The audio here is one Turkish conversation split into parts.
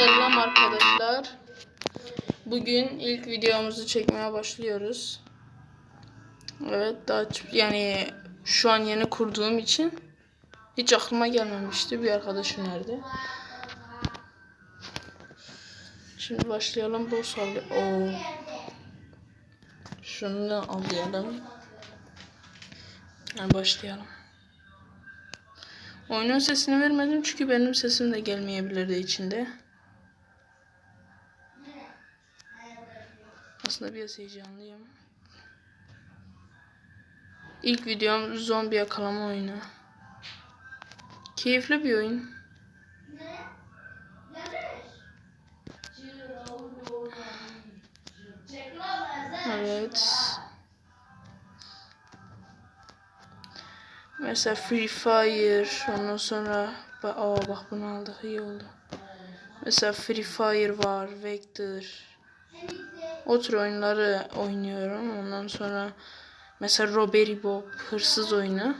Selam arkadaşlar. Bugün ilk videomuzu çekmeye başlıyoruz. Evet daha yani şu an yeni kurduğum için hiç aklıma gelmemişti. Bir arkadaşım nerede? Şimdi başlayalım. Bu sallı. Oo. Şunu alayalım. Yani başlayalım. Oyunun sesini vermedim çünkü benim sesim de gelmeyebilirdi içinde. Aslında biraz heyecanlıyım. İlk videom zombi yakalama oyunu. Keyifli bir oyun. Evet. Mesela Free Fire, ondan sonra ba- aa bak bunu aldık iyi oldu. Mesela Free Fire var, Vector. O tür oyunları oynuyorum. Ondan sonra mesela Robbery Bob, hırsız oyunu.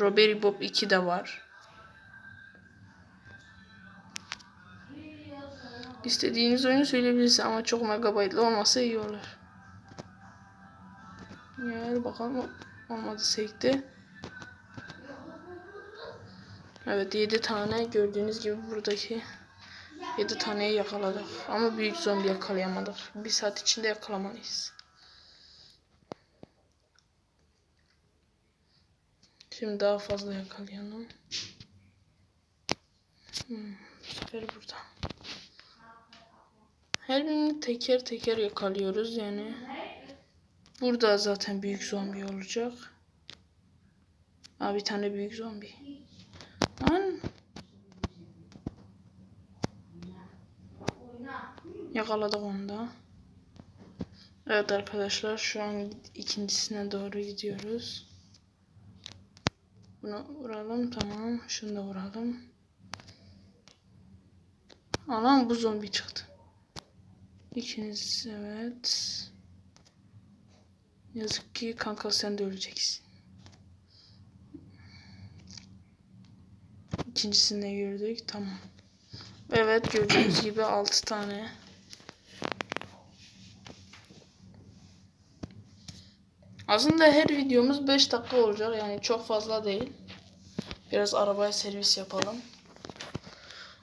Robbery Bob 2 de var. İstediğiniz oyunu söyleyebilirsiniz ama çok megabaytlı olmasa iyi olur. Gel bakalım olmadı sekti. Evet 7 tane gördüğünüz gibi buradaki 7 taneyi yakaladık. Ama büyük zombi yakalayamadık. Bir saat içinde yakalamalıyız. Şimdi daha fazla yakalayalım. Hmm, bu sefer burada. Her birini teker teker yakalıyoruz yani. Burada zaten büyük zombi olacak. Aa, bir tane büyük zombi. Lan. Yakaladık onu da. Evet arkadaşlar şu an ikincisine doğru gidiyoruz. Bunu vuralım tamam. Şunu da vuralım. Anam bu zombi çıktı. İkiniz evet. Yazık ki kanka sen de öleceksin. İkincisine girdik. Tamam. Evet gördüğünüz gibi 6 tane. Aslında her videomuz 5 dakika olacak. Yani çok fazla değil. Biraz arabaya servis yapalım.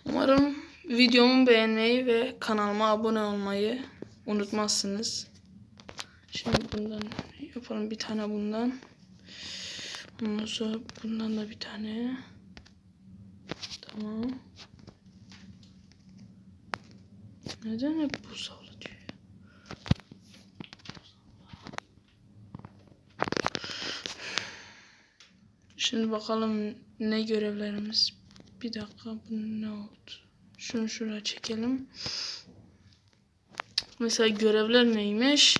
Umarım videomu beğenmeyi ve kanalıma abone olmayı unutmazsınız. Şimdi bundan yapalım bir tane bundan. Ondan sonra bundan da bir tane. Tamam. Neden hep bu sağlı Şimdi bakalım ne görevlerimiz. Bir dakika bu ne oldu? Şunu şuraya çekelim. Mesela görevler neymiş?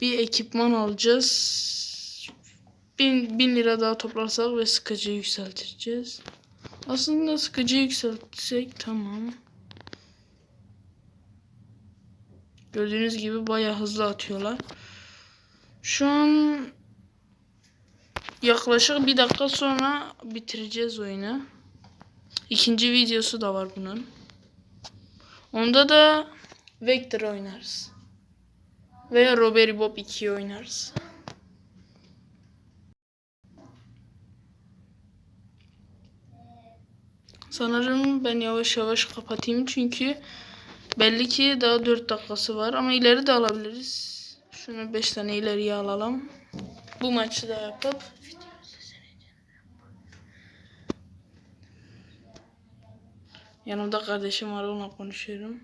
Bir ekipman alacağız. Bin, bin lira daha toplarsak ve sıkıcı yükselteceğiz. Aslında sıkıcı yükseltsek tamam. Gördüğünüz gibi bayağı hızlı atıyorlar. Şu an yaklaşık bir dakika sonra bitireceğiz oyunu. İkinci videosu da var bunun. Onda da Vector oynarız. Veya Robbery Bob 2 oynarız. Sanırım ben yavaş yavaş kapatayım çünkü belli ki daha 4 dakikası var ama ileri de alabiliriz. Şunu 5 tane ileriye alalım. Bu maçı da yapıp Yanımda kardeşim var onunla konuşuyorum.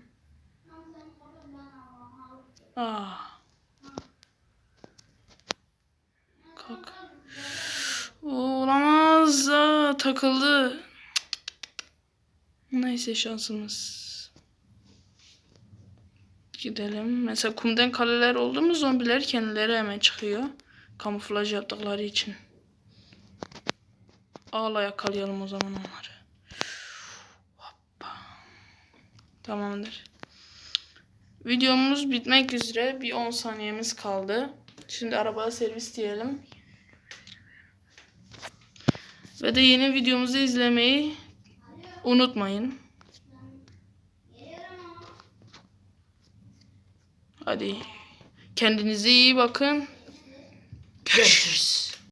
Ah. Kalk. Olamaz. Aa, takıldı. Neyse şansımız. Gidelim. Mesela kumdan kaleler oldu mu zombiler kendileri hemen çıkıyor. Kamuflaj yaptıkları için. Ağla yakalayalım o zaman onları. Hoppa. Tamamdır. Videomuz bitmek üzere. Bir 10 saniyemiz kaldı. Şimdi arabaya servis diyelim. Ve de yeni videomuzu izlemeyi unutmayın. Hadi kendinize iyi bakın. Görüşürüz.